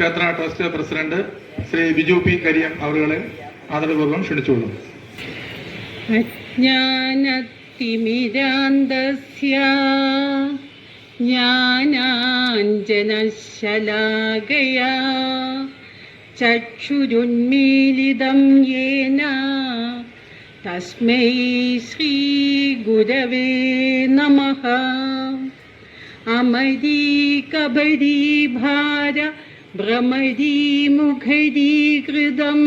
ക്ഷേത്ര trust president Shri Biju P Kariyam അവരുകളെ ആദരപൂർവം ക്ഷണിച്ചുകൊള്ളും അജ്ഞാനത്തിമിരാന്തസ്യ ജ്ഞാനാഞ്ജനശലാകയാ ചക്ഷുരുന്മീലിതം യേന തസ്മൈ നമ. അമരീ കബരീ ഭാര ഭ്രമരീമുഖരീകൃതം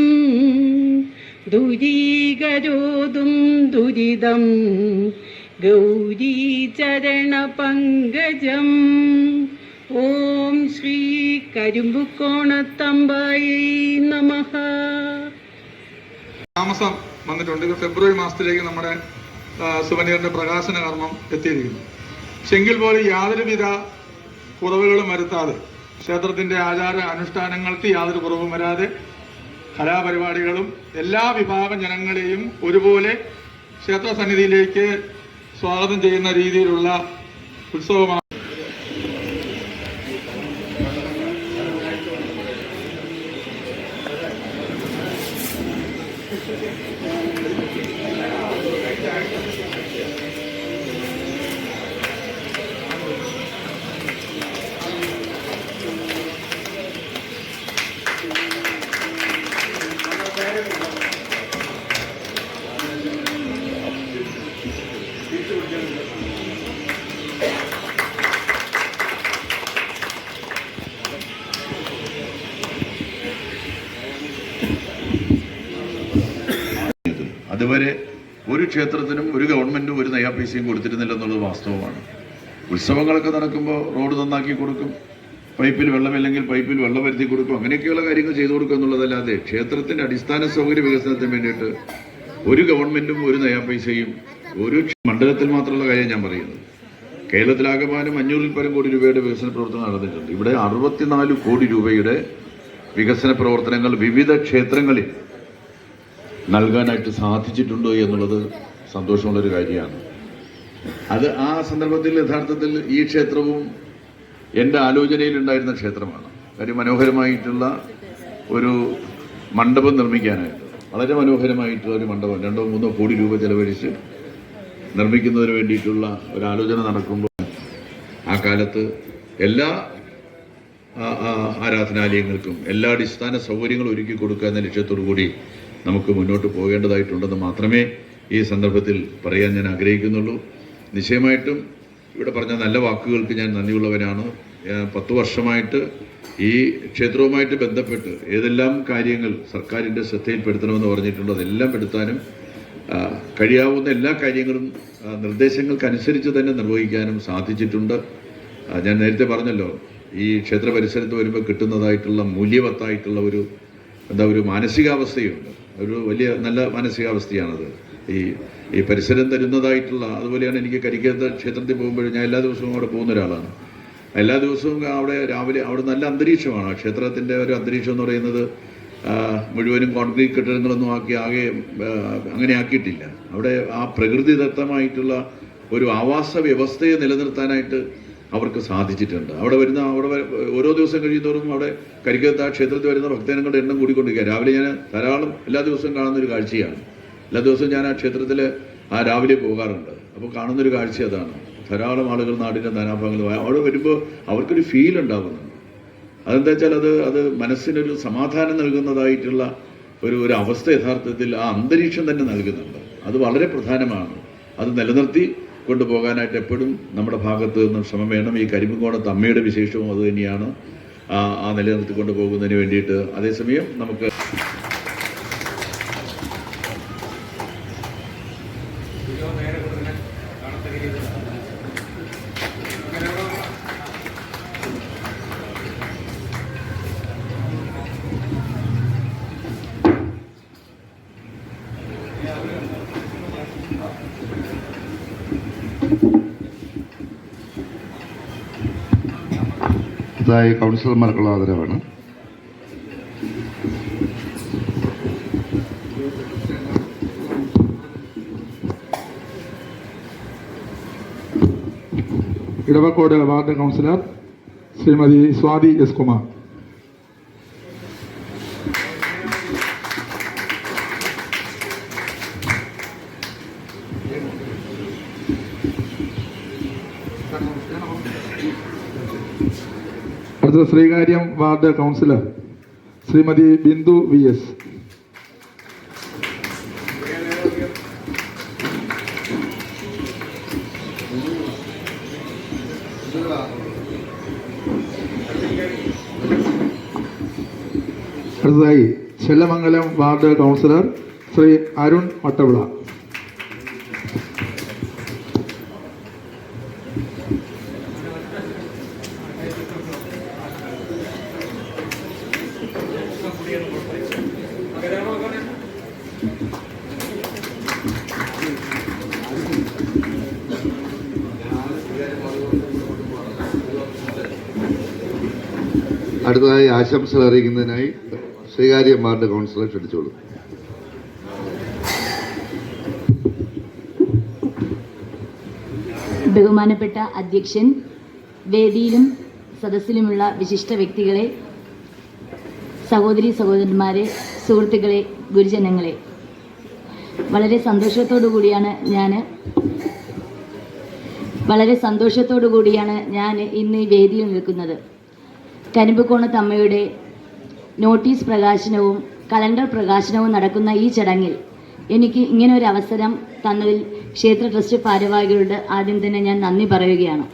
ദുരീകരോതും ദുരിതം ഗൗരീചരണപങ്കജം ഓം ശ്രീ കരിമ്പുക്കോണത്തമ്പായി നമ. താമസം വന്നിട്ടുണ്ട്. ഇത് ഫെബ്രുവരി മാസത്തിലേക്ക് നമ്മുടെ സുവനീറിന്റെ പ്രകാശന കർമ്മം എത്തിയിരിക്കുന്നു ശെങ്കിൽ പോലെ യാതൊരുവിധ കുറവുകളും വരുത്താതെ ക്ഷേത്രത്തിന്റെ ആചാര അനുഷ്ഠാനങ്ങൾക്ക് യാതൊരു കുറവും വരാതെ കലാപരിപാടികളും എല്ലാ വിഭാഗം ജനങ്ങളെയും ഒരുപോലെ ക്ഷേത്ര സന്നിധിയിലേക്ക് സ്വാഗതം ചെയ്യുന്ന രീതിയിലുള്ള ഉത്സവമാണ്. ക്ഷേത്രത്തിനും ഒരു ഗവൺമെന്റും ഒരു നയാ പൈസയും കൊടുത്തിരുന്നില്ല എന്നുള്ളത് വാസ്തവമാണ്. ഉത്സവങ്ങളൊക്കെ നടക്കുമ്പോൾ റോഡ് നന്നാക്കി കൊടുക്കും. പൈപ്പിൽ വെള്ളമില്ലെങ്കിൽ പൈപ്പിൽ വെള്ളം വരുത്തി കൊടുക്കും. അങ്ങനെയൊക്കെയുള്ള കാര്യങ്ങൾ ചെയ്തു കൊടുക്കുക എന്നുള്ളതല്ലാതെ ക്ഷേത്രത്തിന്റെ അടിസ്ഥാന സൗകര്യ വികസനത്തിന് വേണ്ടിയിട്ട് ഒരു ഗവൺമെന്റും ഒരു നയാ പൈസയും ഒരു മണ്ഡലത്തിൽ മാത്രമുള്ള കാര്യം ഞാൻ പറയുന്നത് കേരളത്തിലാകമാനം അഞ്ഞൂറിൽ പരം കോടി രൂപയുടെ വികസന പ്രവർത്തനം നടന്നിട്ടുണ്ട്. ഇവിടെ അറുപത്തിനാല് കോടി രൂപയുടെ വികസന പ്രവർത്തനങ്ങൾ വിവിധ ക്ഷേത്രങ്ങളിൽ നൽകാനായിട്ട് സാധിച്ചിട്ടുണ്ടോ എന്നുള്ളത് സന്തോഷമുള്ളൊരു കാര്യമാണ്. അത് ആ സന്ദർഭത്തിൽ യഥാർത്ഥത്തിൽ ഈ ക്ഷേത്രവും എന്റെ ആലോചനയിലുണ്ടായിരുന്ന ക്ഷേത്രമാണ്. കാര്യം മനോഹരമായിട്ടുള്ള ഒരു മണ്ഡപം നിർമ്മിക്കാനായിട്ട്. വളരെ മനോഹരമായിട്ടുള്ള ഒരു മണ്ഡപം. രണ്ടോ മൂന്നോ കോടി രൂപ ചെലവഴിച്ച് നിർമ്മിക്കുന്നതിന് വേണ്ടിയിട്ടുള്ള ഒരു ആലോചന നടക്കുമ്പോൾ ആ കാലത്ത് എല്ലാ ആരാധനാലയങ്ങൾക്കും എല്ലാ അടിസ്ഥാന സൗകര്യങ്ങളും ഒരുക്കി കൊടുക്കുക എന്ന ലക്ഷ്യത്തോടു കൂടി നമുക്ക് മുന്നോട്ട് പോകേണ്ടതായിട്ടുണ്ടെന്ന് മാത്രമേ ഈ സന്ദർഭത്തിൽ പറയാൻ ഞാൻ ആഗ്രഹിക്കുന്നുള്ളൂ. നിശ്ചയമായിട്ടും ഇവിടെ പറഞ്ഞ നല്ല വാക്കുകൾക്ക് ഞാൻ നന്ദിയുള്ളവനാണ്. പത്ത് വർഷമായിട്ട് ഈ ക്ഷേത്രവുമായിട്ട് ബന്ധപ്പെട്ട് ഏതെല്ലാം കാര്യങ്ങൾ സർക്കാരിന്റെ ശ്രദ്ധയിൽപ്പെടുത്തണമെന്ന് പറഞ്ഞിട്ടുണ്ട് അതെല്ലാം പെടുത്താനും കഴിയാവുന്ന എല്ലാ കാര്യങ്ങളും നിർദ്ദേശങ്ങൾക്കനുസരിച്ച് തന്നെ നിർവഹിക്കാനും സാധിച്ചിട്ടുണ്ട്. ഞാൻ നേരത്തെ പറഞ്ഞല്ലോ ഈ ക്ഷേത്ര പരിസരത്ത് വരുമ്പോൾ കിട്ടുന്നതായിട്ടുള്ള മൂല്യവത്തായിട്ടുള്ള ഒരു എന്താ ഒരു മാനസികാവസ്ഥയുണ്ട്. ഒരു വലിയ നല്ല മാനസികാവസ്ഥയാണത്. ഈ ഈ പരിസരം തരുന്നതായിട്ടുള്ള അതുപോലെയാണ് എനിക്ക് കരിക്കേത്ത ക്ഷേത്രത്തിൽ പോകുമ്പോഴും ഞാൻ എല്ലാ ദിവസവും അവിടെ പോകുന്ന ഒരാളാണ് എല്ലാ ദിവസവും അവിടെ രാവിലെ അവിടെ നല്ല അന്തരീക്ഷമാണ്. ക്ഷേത്രത്തിന്റെ ഒരു അന്തരീക്ഷം എന്ന് പറയുന്നത് മുഴുവനും കോൺക്രീറ്റ് കെട്ടിടങ്ങളൊന്നും ആക്കി ആകെ അങ്ങനെ ആക്കിയിട്ടില്ല. അവിടെ ആ പ്രകൃതിദത്തമായിട്ടുള്ള ഒരു ആവാസ വ്യവസ്ഥയെ നിലനിർത്താനായിട്ട് അവർക്ക് സാധിച്ചിട്ടുണ്ട്. അവിടെ വരുന്ന അവിടെ ഓരോ ദിവസം കഴിയുന്നതോറും അവിടെ കരിക്കത്ത് ക്ഷേത്രത്തിൽ വരുന്ന ഭക്തജനങ്ങളുടെ എണ്ണം കൂടിക്കൊണ്ടിരിക്കുക രാവിലെ ഞാൻ ധാരാളം എല്ലാ ദിവസവും കാണുന്ന ഒരു കാഴ്ചയാണ്. എല്ലാ ദിവസവും ഞാൻ ആ ക്ഷേത്രത്തിൽ ആ രാവിലെ പോകാറുണ്ട്. അപ്പോൾ കാണുന്നൊരു കാഴ്ച അതാണ്. ധാരാളം ആളുകൾ നാടിന്റെ നാനാഭാഗങ്ങളിൽ അവിടെ വരുമ്പോൾ അവർക്കൊരു ഫീൽ ഉണ്ടാകുന്നുണ്ട് അതെന്താ വെച്ചാൽ അത് അത് മനസ്സിനൊരു സമാധാനം നൽകുന്നതായിട്ടുള്ള ഒരു ഒരു അവസ്ഥ യഥാർത്ഥത്തിൽ ആ അന്തരീക്ഷം തന്നെ നൽകുന്നുണ്ട്. അത് വളരെ പ്രധാനമാണ്. അത് നിലനിർത്തി കൊണ്ടുപോകാനായിട്ട് എപ്പോഴും നമ്മുടെ ഭാഗത്ത് നിന്നും ശ്രമം വേണം. ഈ കരിമ്പുകോണത്ത് അമ്മയുടെ വിശേഷവും അതുതന്നെയാണ് ആ ആ നിലനിർത്തി കൊണ്ടുപോകുന്നതിന് വേണ്ടിയിട്ട്. അതേസമയം നമുക്ക് ഇതായി കൗൺസിലർമാർക്കുള്ള ആദരവാണ്. Idavakode ward councillor Shrimati Swathi S Kumar. അടുത്ത Sreekaryam ward councillor Shrimati Bindu V S. അടുത്തതായി ചെല്ലമംഗലം വാർഡ് കൗൺസിലർ ശ്രീ അരുൺ വട്ടവിള അടുത്തതായി ആശംസകൾ അറിയിക്കുന്നതിനായി ശ്രീകാര്യം കൗൺസിലർ ക്ഷണിച്ചോളൂ. ബഹുമാനപ്പെട്ട അധ്യക്ഷൻ വേദിയിലും സദസ്സിലുമുള്ള വിശിഷ്ട വ്യക്തികളെ സഹോദരി സഹോദരന്മാരെ സുഹൃത്തുക്കളെ ഗുരുജനങ്ങളെ വളരെ സന്തോഷത്തോടു കൂടിയാണ് ഞാൻ വളരെ സന്തോഷത്തോടു കൂടിയാണ് ഞാൻ ഇന്ന് ഈ വേദിയിൽ നിൽക്കുന്നത്. കരിമ്പുകോണത്ത് അമ്മയുടെ നോട്ടീസ് പ്രകാശനവും കലണ്ടർ പ്രകാശനവും നടക്കുന്ന ഈ ചടങ്ങിൽ എനിക്ക് ഇങ്ങനെ ഒരു അവസരം തന്നതിൽ ക്ഷേത്ര ട്രസ്റ്റ് ഭാരവാഹികളോട് ആദ്യം തന്നെ ഞാൻ നന്ദി പറയുകയാണ്.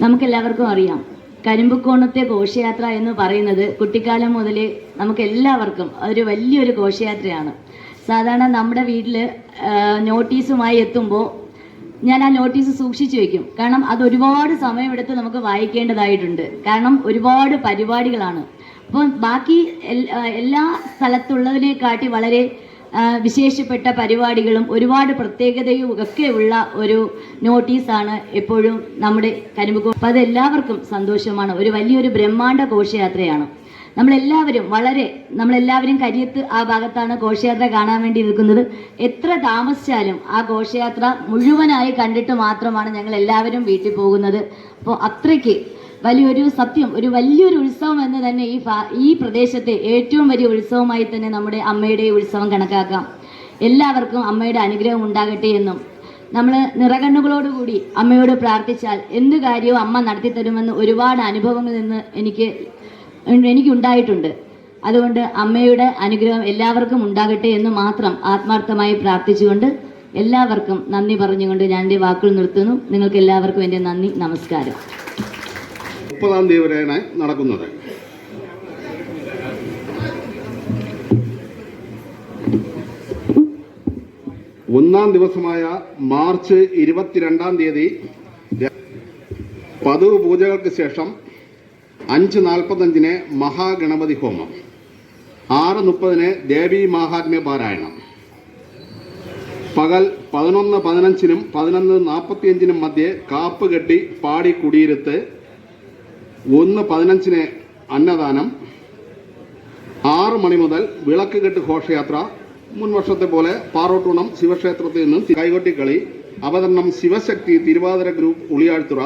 നമുക്കെല്ലാവർക്കും അറിയാം കരിമ്പുക്കോണത്തെ ഘോഷയാത്ര എന്ന് പറയുന്നത് കുട്ടിക്കാലം മുതലേ നമുക്കെല്ലാവർക്കും ഒരു വലിയൊരു ഘോഷയാത്രയാണ്. സാധാരണ നമ്മുടെ വീട്ടിൽ നോട്ടീസുമായി എത്തുമ്പോൾ ഞാൻ ആ നോട്ടീസ് സൂക്ഷിച്ചു വെക്കും. കാരണം അത് ഒരുപാട് സമയമെടുത്ത് നമുക്ക് വായിക്കേണ്ടതായിട്ടുണ്ട്. കാരണം ഒരുപാട് പരിപാടികളാണ്. അപ്പോൾ ബാക്കി എല്ലാ സ്ഥലത്തുള്ളതിനെക്കാട്ടി വളരെ വിശേഷപ്പെട്ട പരിപാടികളും ഒരുപാട് പ്രത്യേകതയും ഒക്കെ ഉള്ള ഒരു നോട്ടീസാണ് എപ്പോഴും നമ്മുടെ കരിമ്പുകോ അപ്പോൾ അതെല്ലാവർക്കും സന്തോഷമാണ്. ഒരു വലിയൊരു ബ്രഹ്മാണ്ഡ ഘോഷയാത്രയാണ്. നമ്മളെല്ലാവരും വളരെ നമ്മളെല്ലാവരും കരിയത്ത് ആ ഭാഗത്താണ് ഘോഷയാത്ര കാണാൻ വേണ്ടി നിൽക്കുന്നത്. എത്ര താമസിച്ചാലും ആ ഘോഷയാത്ര മുഴുവനായി കണ്ടിട്ട് മാത്രമാണ് ഞങ്ങൾ എല്ലാവരും വീട്ടിൽ പോകുന്നത്. അപ്പോൾ അത്രയ്ക്ക് വലിയൊരു സത്യം ഒരു വലിയൊരു ഉത്സവം എന്ന് തന്നെ ഈ ഈ പ്രദേശത്തെ ഏറ്റവും വലിയ ഉത്സവമായി തന്നെ നമ്മുടെ അമ്മയുടെ ഉത്സവം കണക്കാക്കാം. എല്ലാവർക്കും അമ്മയുടെ അനുഗ്രഹം ഉണ്ടാകട്ടെ എന്നും. നമ്മൾ നിറകണ്ണുകളോടുകൂടി അമ്മയോട് പ്രാർത്ഥിച്ചാൽ എന്ത് കാര്യവും അമ്മ നടത്തി തരുമെന്ന് ഒരുപാട് അനുഭവങ്ങളിൽ നിന്ന് എനിക്ക് എനിക്കുണ്ടായിട്ടുണ്ട്. അതുകൊണ്ട് അമ്മയുടെ അനുഗ്രഹം എല്ലാവർക്കും ഉണ്ടാകട്ടെ എന്ന് മാത്രം ആത്മാർത്ഥമായി പ്രാർത്ഥിച്ചുകൊണ്ട് എല്ലാവർക്കും നന്ദി പറഞ്ഞുകൊണ്ട് ഞാൻ എന്റെ വാക്കുകൾ നിർത്തുന്നു. നിങ്ങൾക്ക് എല്ലാവർക്കും എന്റെ നന്ദി നമസ്കാരം. മുപ്പതാം തീയതി വരെയാണ് നടക്കുന്നത്. ഒന്നാം ദിവസമായ മാർച്ച് ഇരുപത്തിരണ്ടാം തീയതി പതിവ് പൂജകൾക്ക് ശേഷം അഞ്ച് നാൽപ്പത്തഞ്ചിന് മഹാഗണപതി ഹോമം. ആറ് മുപ്പതിന് ദേവി മഹാത്മ്യ പാരായണം. പകൽ പതിനൊന്ന് പതിനഞ്ചിനും പതിനൊന്ന് നാൽപ്പത്തിയഞ്ചിനും മധ്യേ കാപ്പ് കെട്ടി പാടി കുടിയിരുത്ത് ഒന്ന് പതിനഞ്ചിന് അന്നദാനം. ആറ് മണി മുതൽ വിളക്ക് കെട്ട് ഘോഷയാത്ര. മുൻ വർഷത്തെ പോലെ പാറോട്ടുണം ശിവക്ഷേത്രത്തിൽ നിന്നും കൈകൊട്ടിക്കളി അവതരണം ശിവശക്തി തിരുവാതിര ഗ്രൂപ്പ് ഉളിയാഴ്ത്തുറ.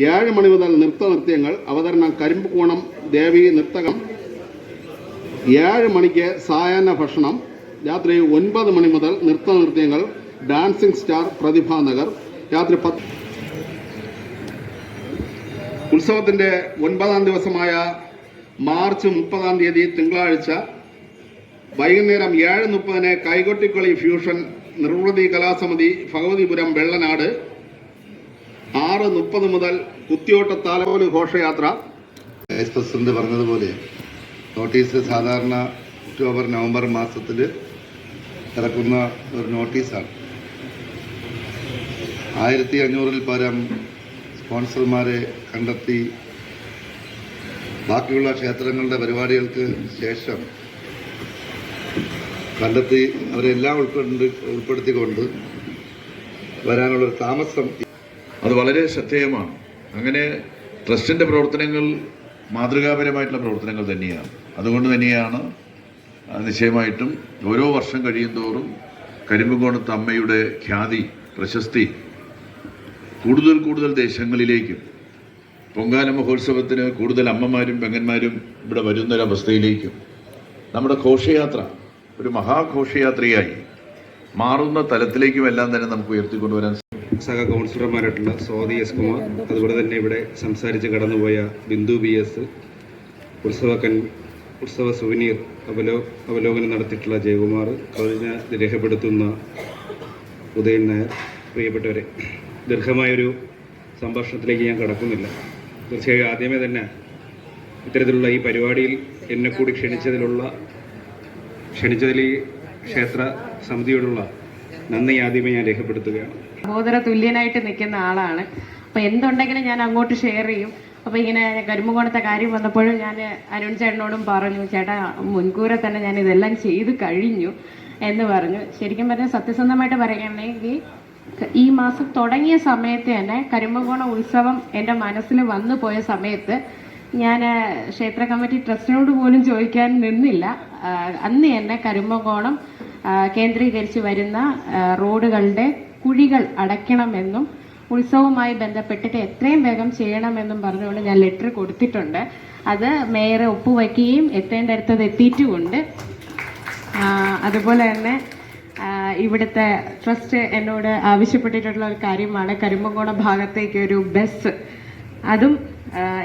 ഏഴ് മണി മുതൽ നൃത്ത നൃത്യങ്ങൾ അവതരണം കരിമ്പുകോണം ദേവി നൃത്തകം. ഏഴ് മണിക്ക് സായാഹ്ന ഭക്ഷണം. രാത്രി ഒൻപത് മണി മുതൽ നൃത്ത നൃത്യങ്ങൾ ഡാൻസിംഗ് സ്റ്റാർ പ്രതിഭാ നഗർ. രാത്രി പത്ത് ഉത്സവത്തിന്റെ ഒൻപതാം ദിവസമായ മാർച്ച് മുപ്പതാം തീയതി തിങ്കളാഴ്ച വൈകുന്നേരം ഏഴ് മുപ്പതിന് കൈകൊട്ടിക്കളി ഫ്യൂഷൻ നിർവൃതി കലാസമിതി ഭഗവതിപുരം വെള്ളനാട് ആറ് മുപ്പത് മുതൽ കുത്തിയോട്ട താലോൽ ഘോഷയാത്ര. വൈസ് പ്രസിഡന്റ് പറഞ്ഞതുപോലെ. നോട്ടീസ് സാധാരണ ഒക്ടോബർ നവംബർ മാസത്തിൽ ഇറക്കുന്ന ഒരു നോട്ടീസാണ്. ആയിരത്തി അഞ്ഞൂറിൽ പരം സ്പോൺസർമാരെ കണ്ടെത്തി. ബാക്കിയുള്ള ക്ഷേത്രങ്ങളുടെ പരിപാടികൾക്ക് ശേഷം കണ്ടെത്തി അവരെല്ലാം ഉൾക്കൊണ്ട് ഉൾപ്പെടുത്തിക്കൊണ്ട് വരാനുള്ളൊരു താമസം അത് വളരെ ശ്രദ്ധേയമാണ്. അങ്ങനെ ട്രസ്റ്റിന്റെ പ്രവർത്തനങ്ങൾ മാതൃകാപരമായിട്ടുള്ള പ്രവർത്തനങ്ങൾ തന്നെയാണ്. അതുകൊണ്ട് തന്നെയാണ് നിശ്ചയമായിട്ടും ഓരോ വർഷം കഴിയുന്തോറും കരിമ്പുകോണത്ത് അമ്മയുടെ ഖ്യാതി പ്രശസ്തി കൂടുതൽ കൂടുതൽ ദേശങ്ങളിലേക്കും പൊങ്കാല മഹോത്സവത്തിന് കൂടുതൽ അമ്മമാരും പെങ്ങന്മാരും ഇവിടെ വരുന്നൊരവസ്ഥയിലേക്കും നമ്മുടെ ഘോഷയാത്ര ഒരു മഹാഘോഷയാത്രയായി മാറുന്ന തലത്തിലേക്കും എല്ലാം തന്നെ നമുക്ക് ഉയർത്തിക്കൊണ്ടുവരാൻ സഹ കൗൺസിലർമാരായിട്ടുള്ള സ്വാതി എസ് കുമാർ അതുപോലെ തന്നെ ഇവിടെ സംസാരിച്ച് കടന്നുപോയ ബിന്ദു ബി എസ് ഉത്സവക്കൻ കൻ ഉത്സവ സുവനീർ അവലോ അവലോകനം നടത്തിയിട്ടുള്ള ജയകുമാർ പ്രതിജ്ഞ രേഖപ്പെടുത്തുന്ന ഉദയൻ നായർ പ്രിയപ്പെട്ടവരെ ദീർഘമായൊരു സംഭാഷണത്തിലേക്ക് ഞാൻ കടക്കുന്നില്ല. തീർച്ചയായും ആദ്യമേ തന്നെ ഇത്തരത്തിലുള്ള ഈ പരിപാടിയിൽ എന്നെ കൂടി ക്ഷണിച്ചതിലുള്ള ക്ഷണിച്ചതിൽ ഈ ക്ഷേത്ര സമിതിയോടുള്ള നന്ദി ആദ്യമേ ഞാൻ രേഖപ്പെടുത്തുകയാണ്. സഹോദര തുല്യനായിട്ട് നിൽക്കുന്ന ആളാണ്. അപ്പൊ എന്തുണ്ടെങ്കിലും ഞാൻ അങ്ങോട്ട് ഷെയർ ചെയ്യും. അപ്പൊ ഇങ്ങനെ കരിമ്പുകോണത്തെ കാര്യം വന്നപ്പോഴും ഞാൻ അരുൺ ചേട്ടനോടും പറഞ്ഞു ചേട്ടാ മുൻകൂറെ തന്നെ ഞാൻ ഇതെല്ലാം ചെയ്തു കഴിഞ്ഞു എന്ന് പറഞ്ഞു. ശരിക്കും പറഞ്ഞാൽ സത്യസന്ധമായിട്ട് പറയുകയാണെങ്കിൽ ഈ മാസം തുടങ്ങിയ സമയത്ത് തന്നെ കരിമ്പുകോണ ഉത്സവം എന്റെ മനസ്സിൽ വന്നു പോയ സമയത്ത് ഞാൻ ക്ഷേത്ര കമ്മിറ്റി ട്രസ്റ്റിനോട് പോലും ചോദിക്കാൻ നിന്നില്ല. അന്ന് തന്നെ കരിമ്പുകോണം കേന്ദ്രീകരിച്ച് വരുന്ന റോഡുകളുടെ കുഴികൾ അടയ്ക്കണമെന്നും ഉത്സവവുമായി ബന്ധപ്പെട്ടിട്ട് എത്രയും വേഗം ചെയ്യണമെന്നും പറഞ്ഞുകൊണ്ട് ഞാൻ ലെറ്റർ കൊടുത്തിട്ടുണ്ട്. അത് മേയറെ ഒപ്പുവയ്ക്കുകയും എത്തേണ്ടടുത്തത് എത്തിയിട്ടുമുണ്ട്. അതുപോലെ തന്നെ ഇവിടുത്തെ ട്രസ്റ്റ് എന്നോട് ആവശ്യപ്പെട്ടിട്ടുള്ള ഒരു കാര്യമാണ്. കരിമ്പങ്കോണ ഭാഗത്തേക്ക് ഒരു ബസ്. അതും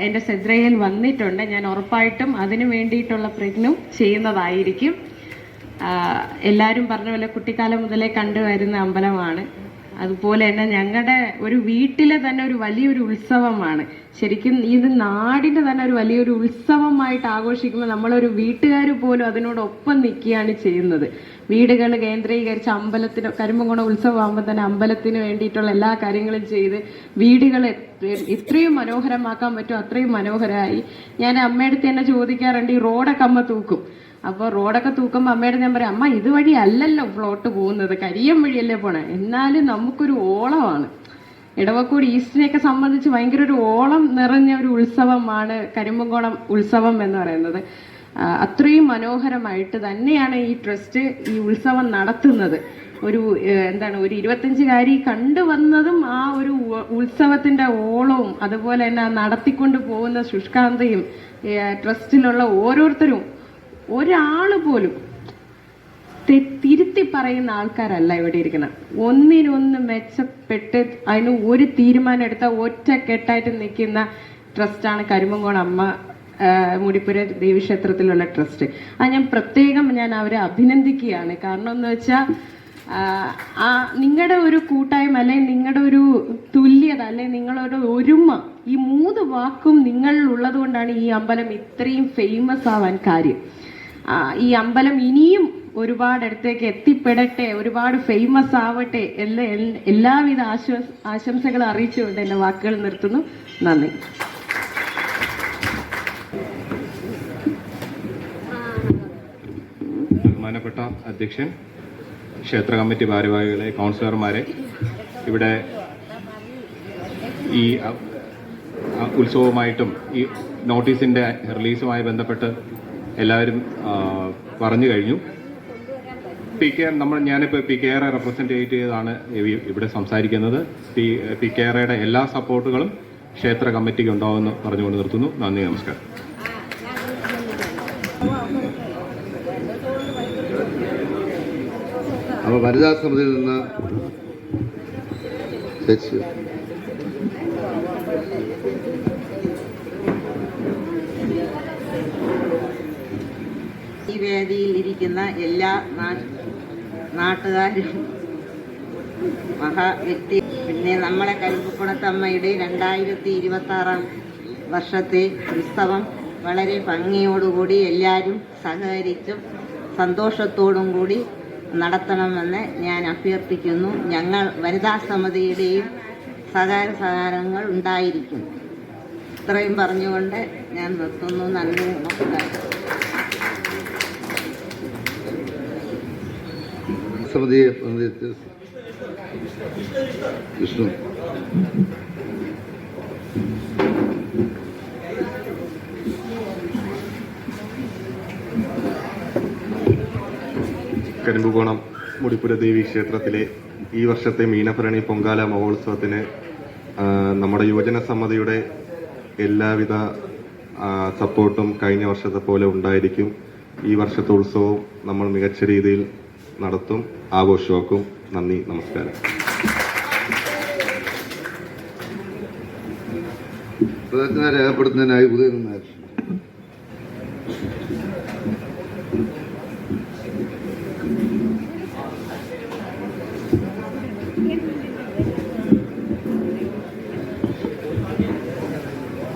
എന്റെ ശ്രദ്ധയിൽ വന്നിട്ടുണ്ട്. ഞാൻ ഉറപ്പായിട്ടും അതിനു വേണ്ടിയിട്ടുള്ള പ്രയത്നം ചെയ്യുന്നതായിരിക്കും. എല്ലാവരും പറഞ്ഞ പോലെ കുട്ടിക്കാലം മുതലേ കണ്ടുവരുന്ന അമ്പലമാണ്. അതുപോലെ തന്നെ ഞങ്ങളുടെ ഒരു വീട്ടിലെ തന്നെ ഒരു വലിയൊരു ഉത്സവമാണ്. ശരിക്കും ഇത് നാടിന്റെ തന്നെ ഒരു വലിയൊരു ഉത്സവമായിട്ട് ആഘോഷിക്കുമ്പോൾ നമ്മളൊരു വീട്ടുകാർ പോലും അതിനോടൊപ്പം നിൽക്കുകയാണ് ചെയ്യുന്നത്. വീടുകൾ കേന്ദ്രീകരിച്ച് അമ്പലത്തിന് ഉത്സവം ആകുമ്പോൾ തന്നെ അമ്പലത്തിന് വേണ്ടിയിട്ടുള്ള എല്ലാ കാര്യങ്ങളും ചെയ്ത് വീടുകൾ ഇത്രയും മനോഹരമാക്കാൻ പറ്റും അത്രയും മനോഹരമായി. ഞാൻ അമ്മയുടെ തന്നെ ചോദിക്കാറുണ്ട് ഈ റോഡൊക്കെ അമ്മ തൂക്കും. അപ്പോൾ റോഡൊക്കെ തൂക്കുമ്പോൾ അമ്മയുടെ ഞാൻ പറയും അമ്മ ഇതുവഴി അല്ലല്ലോ പ്ലോട്ട് പോകുന്നത്. കരിയം വഴിയല്ലേ പോണേ. എന്നാലും നമുക്കൊരു ഓളമാണ്. ഇടവക്കൂട് ഈസ്റ്റിനെയൊക്കെ സംബന്ധിച്ച് ഭയങ്കര ഒരു ഓളം നിറഞ്ഞ ഒരു ഉത്സവമാണ് കരിമ്പുംകോണം ഉത്സവം എന്ന് പറയുന്നത്. അത്രയും മനോഹരമായിട്ട് തന്നെയാണ് ഈ ട്രസ്റ്റ് ഈ ഉത്സവം നടത്തുന്നത്. ഒരു എന്താണ് ഒരു ഇരുപത്തഞ്ചുകാരി കണ്ടുവന്നതും ആ ഒരു ഉത്സവത്തിന്റെ ഓളവും അതുപോലെ തന്നെ നടത്തിക്കൊണ്ട് പോകുന്ന ശുഷ്കാന്തയും ട്രസ്റ്റിലുള്ള ഓരോരുത്തരും ഒരാൾ പോലും തിരുത്തി പറയുന്ന ആൾക്കാരല്ല ഇവിടെ ഇരിക്കണം ഒന്നിനൊന്ന് മെച്ചപ്പെട്ട് അതിന് ഒരു തീരുമാനം എടുത്ത ഒറ്റ കെട്ടായിട്ട് നിൽക്കുന്ന ട്രസ്റ്റാണ് കരിമങ്കോൺ അമ്മ മുടിപ്പുര ദേവീക്ഷേത്രത്തിലുള്ള ട്രസ്റ്റ്. അത് ഞാൻ പ്രത്യേകം ഞാൻ അവരെ അഭിനന്ദിക്കുകയാണ്. കാരണം എന്ന് വെച്ചാൽ ആ നിങ്ങളുടെ ഒരു കൂട്ടായ്മ അല്ലെങ്കിൽ നിങ്ങളുടെ ഒരു തുല്യത അല്ലെങ്കിൽ നിങ്ങളുടെ ഒരുമ ഈ മൂന്ന് വാക്കും നിങ്ങളിൽ ഉള്ളത് കൊണ്ടാണ് ഈ അമ്പലം ഇത്രയും ഫേമസ് ആവാൻ കാര്യം. ഈ അമ്പലം ഇനിയും ഒരുപാട് അടുത്തേക്ക് എത്തിപ്പെടട്ടെ ഒരുപാട് ഫേമസ് ആവട്ടെ എല്ലാ എല്ലാവിധ ആശ്വാസ ആശംസകളും അറിയിച്ചുകൊണ്ട് എന്റെ വാക്കുകൾ നിർത്തുന്നു. നന്ദി. ബഹുമാനപ്പെട്ട അധ്യക്ഷൻ ക്ഷേത്ര കമ്മിറ്റി ഭാരവാഹികളെ കൗൺസിലർമാരെ ഇവിടെ ഈ ഉത്സവവുമായിട്ടും ഈ നോട്ടീസിന്റെ റിലീസുമായി ബന്ധപ്പെട്ട് എല്ലാവരും പറഞ്ഞു കഴിഞ്ഞു. പി കെ നമ്മൾ ഞാനിപ്പോൾ പി കെ ആറെ റെപ്രസെന്റ് ചെയ്താണ് ഇവിടെ സംസാരിക്കുന്നത്. പി പി കെ ആറയുടെ എല്ലാ സപ്പോർട്ടുകളും ക്ഷേത്ര കമ്മിറ്റിക്ക് ഉണ്ടാവുമെന്ന് പറഞ്ഞുകൊണ്ട് നിർത്തുന്നു. നന്ദി നമസ്കാരം. അപ്പോൾ വനിതാ സമിതിയിൽ നിന്ന് വേദിയിൽ ഇരിക്കുന്ന എല്ലാ നാട്ടുകാരും മഹാ വ്യക്തി. പിന്നെ നമ്മളെ കരുപ്പുക്കുണത്തമ്മയുടെ രണ്ടായിരത്തി ഇരുപത്തി ആറാം വർഷത്തെ ഉത്സവം വളരെ ഭംഗിയോടുകൂടി എല്ലാവരും സഹകരിച്ചും സന്തോഷത്തോടും കൂടി നടത്തണമെന്ന് ഞാൻ അഭ്യർത്ഥിക്കുന്നു. ഞങ്ങൾ വനിതാ സമിതിയുടെയും സഹകാര സഹകാരങ്ങൾ ഉണ്ടായിരിക്കും. ഇത്രയും പറഞ്ഞുകൊണ്ട് ഞാൻ നിർത്തുന്നു. നന്ദി നമസ്കാരം. പ്രതിനിധീകരിച്ച് വിഷ്ണു. കരിമ്പുകോണം മുടിപ്പുര ദേവി ക്ഷേത്രത്തിലെ ഈ വർഷത്തെ മീനഭരണി പൊങ്കാല മഹോത്സവത്തിന് നമ്മുടെ യുവജന സമിതിയുടെ എല്ലാവിധ സപ്പോർട്ടും കഴിഞ്ഞ വർഷത്തെ പോലെ ഉണ്ടായിരിക്കും. ഈ വർഷത്തെ ഉത്സവവും നമ്മൾ മികച്ച രീതിയിൽ നടത്തും. ആഘോഷമാക്കും. നന്ദി നമസ്കാരം. രേഖപ്പെടുത്തുന്നതിനായി ഉദയൻ നായർ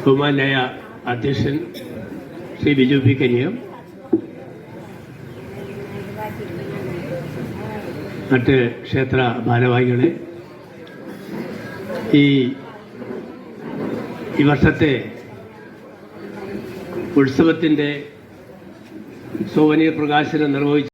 ബഹുമാനായ അധ്യക്ഷൻ ശ്രീ ബിജു പി കനിയം മറ്റ് ക്ഷേത്ര ഭാരവാഹികളെ ഈ ഈ വർഷത്തെ ഉത്സവത്തിന്റെ സോവനീർ പ്രകാശനം നിർവഹിച്ചു